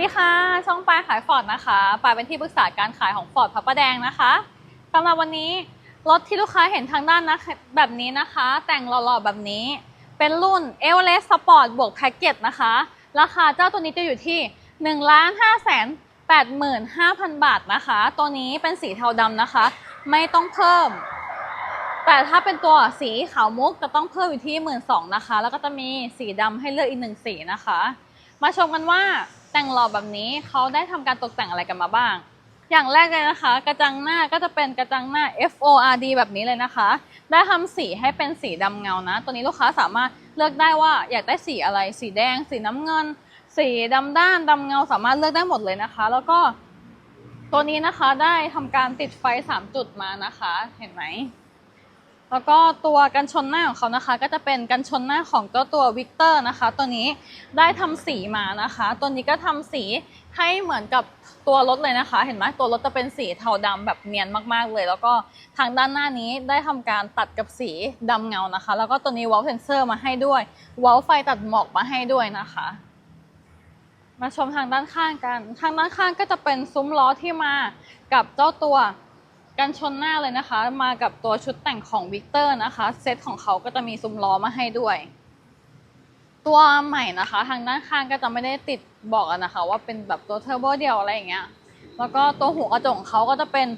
ดีค่ะ ช่องปลายขายฟอร์ดนะคะปลายเป็นที่ปรึกษาการขายของฟอร์ดพระประแดงนะคะสำหรับวันนี้รถที่ลูกค้าเห็นทางด้านนะแบบนี้นะคะ แต่งหล่อๆแบบนี้ เป็นรุ่น e v e r e s t Sport บวกแพ็กเกจนะคะ ราคาเจ้าตัวนี้จะอยู่ที่1 5 8 5 0 0 0บาทนะคะ ตัวนี้เป็นสีเทาดำนะคะ ไม่ต้องเพิ่ม แต่ถ้าเป็นตัวสีขาวมุกจะต้องเพิ่มอยู่ที่หมื่นสองนะคะ แล้วก็จะมีสีดำให้เลือกอีกหนึ่งสีนะคะ มาชมกันว่า แต่งหล่อแบบนี้เขาได้ทำการตกแต่งอะไรกันมาบ้าง อย่างแรกเลยนะคะ กระจังหน้าก็จะเป็นกระจังหน้า FORD แบบนี้เลยนะคะ ได้ทำสีให้เป็นสีดำเงานะ ตัวนี้ลูกค้าสามารถเลือกได้ว่าอยากได้สีอะไร สีแดง สีน้ำเงิน สีดำด้านดำเงาสามารถเลือกได้หมดเลยนะคะ แล้วก็ตัวนี้นะคะได้ทำการติดไฟ 3 จุดมานะคะ เห็นไหม แล้วก็ตัวกันชนหน้าของเขานะคะ ก็จะเป็นกันชนหน้าของเจ้าตัววิกเตอร์นะคะ ตัวนี้ได้ทำสีมานะคะ ตัวนี้ก็ทำสีให้เหมือนกับตัวรถเลยนะคะ เห็นไหมตัวรถจะเป็นสีเทาดำแบบเนียนมากๆเลย แล้วก็ทางด้านหน้านี้ได้ทำการตัดกับสีดำเงานะคะ แล้วก็ตัวนี้วอลเซนเซอร์มาให้ด้วยวอลไฟตัดหมอกมาให้ด้วยนะคะมาชมทางด้านข้างกัน ทางด้านข้างก็จะเป็นซุ้มล้อที่มากับเจ้าตัว กันชนหน้าเลยนะคะ มากับตัวชุดแต่งของวิกเตอร์นะคะ เซตของเขาก็จะมีซุ้มล้อมาให้ด้วย ตัวใหม่นะคะ ทางด้านข้างก็จะไม่ได้ติดบอกนะคะ ว่าเป็นแบบตัวเทอร์โบเดียวอะไรอย่างเงี้ย แล้วก็ตัวหูกระจกของเขาก็จะเป็น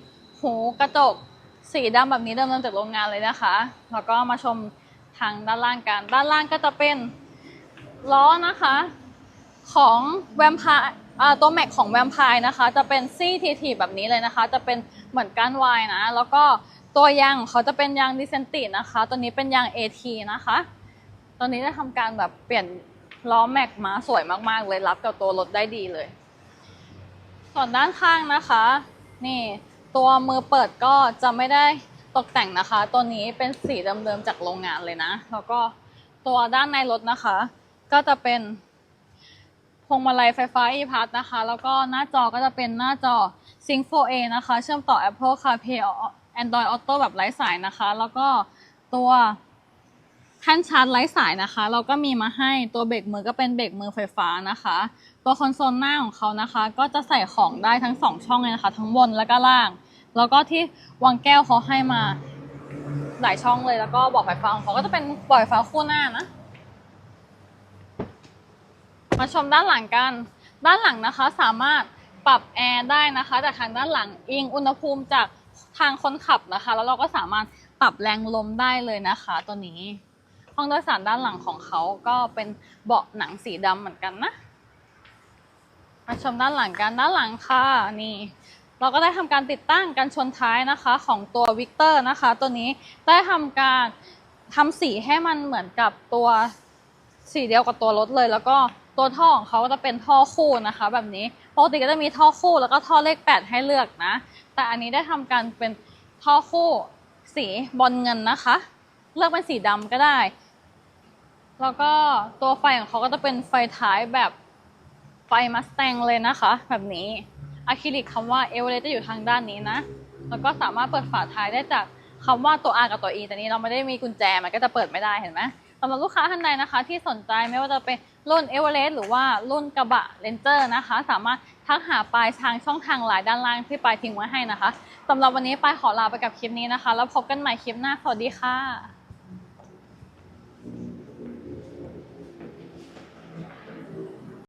หูกระจกสีดำแบบนี้เดิมๆจากโรงงานเลยนะคะ แล้วก็มาชมทางด้านล่างกัน ด้านล่างก็จะเป็นล้อนะคะ ของแวมพาย ตัวแม็กของแวมพายนะคะ จะเป็นซี่ทีทีแบบนี้เลยนะคะ จะเป็นเหมือนก้านวายนะ แล้วก็ตัวยางของเขาจะเป็นยางดิเซนตินะคะ ตัวนี้เป็นยาง AT นะคะตอนนี้ได้ทำการแบบเปลี่ยนล้อแม็กมาสวยมากๆ เลยรับกับตัวรถได้ดีเลย ส่วนด้านข้างนะคะ นี่ตัวมือเปิดก็จะไม่ได้ตกแต่งนะคะ ตัวนี้เป็นสีเดิมๆจากโรงงานเลยนะ แล้วก็ตัวด้านในรถนะคะ ก็จะเป็น พวงมาลัยไฟฟ้า e p a s นะคะ แล้วก็หน้าจอก็จะเป็นหน้าจอ Sync 4A นะคะ เชื่อมต่อ Apple CarPlay Android Auto แบบไร้สายนะคะ แล้วก็ตัวแท่นชาร์จไร้สายนะคะ เราก็มีมาให้ตัวเบรกมือก็เป็นเบรกมือไฟฟ้านะคะ ตัวคอนโซลหน้าของเขานะคะ ก็จะใส่ของได้ทั้งสองช่องเลยนะคะ ทั้งบนและก็ล่าง แล้วก็ที่วางแก้วเขาให้มาหลายช่องเลยแล้วก็บอกไฟฟ้าของเขาก็จะเป็นบอกไฟฟ้าคู่หน้านะ มาชมด้านหลังกัน ด้านหลังนะคะสามารถปรับแอร์ได้นะคะจากทางด้านหลังอิงอุณหภูมิจากทางคนขับนะคะ แล้วเราก็สามารถปรับแรงลมได้เลยนะคะ ตัวนี้ ห้องโดยสารด้านหลังของเขาก็เป็นเบาะหนังสีดำเหมือนกันนะ มาชมด้านหลังกันด้านหลังค่ะนี่เราก็ได้ทำการติดตั้งกันชนท้ายนะคะของตัววิกเตอร์นะคะ ตัวนี้ได้ทำการทำสีให้มันเหมือนกับตัวสีเดียวกับตัวรถเลย แล้วก็ ตัวท่อของเขาจะเป็นท่อคู่นะคะ แบบนี้ปกติก็จะมีท่อคู่แล้วก็ท่อเลข 8 ให้เลือกนะ แต่อันนี้ได้ทำการเป็นท่อคู่สีบอลเงินนะคะ เลือกเป็นสีดำก็ได้ แล้วก็ตัวไฟของเขาก็จะเป็นไฟท้ายแบบไฟมัสแตงเลยนะคะ แบบนี้อะคริลิกคำว่าเอเวอเรสต์จะอยู่ทางด้านนี้นะ แล้วก็สามารถเปิดฝาท้ายได้จากคำว่าตัว R กับตัว E แต่นี้เราไม่ได้มีกุญแจมันก็จะเปิดไม่ได้เห็นไหมสำหรับลูกค้าท่านใดนะคะ ที่สนใจไม่ว่าจะเป็น รุ่นเอเวอเรสต์หรือว่ารุ่นกระบะเลนเจอร์นะคะ สามารถทักหาปลายทางช่องทางหลายด้านล่างที่ปลายทิ้งไว้ให้นะคะสำหรับวันนี้ปลายขอลาไปกับคลิปนี้นะคะ แล้วพบกันใหม่คลิปหน้าสวัสดีค่ะ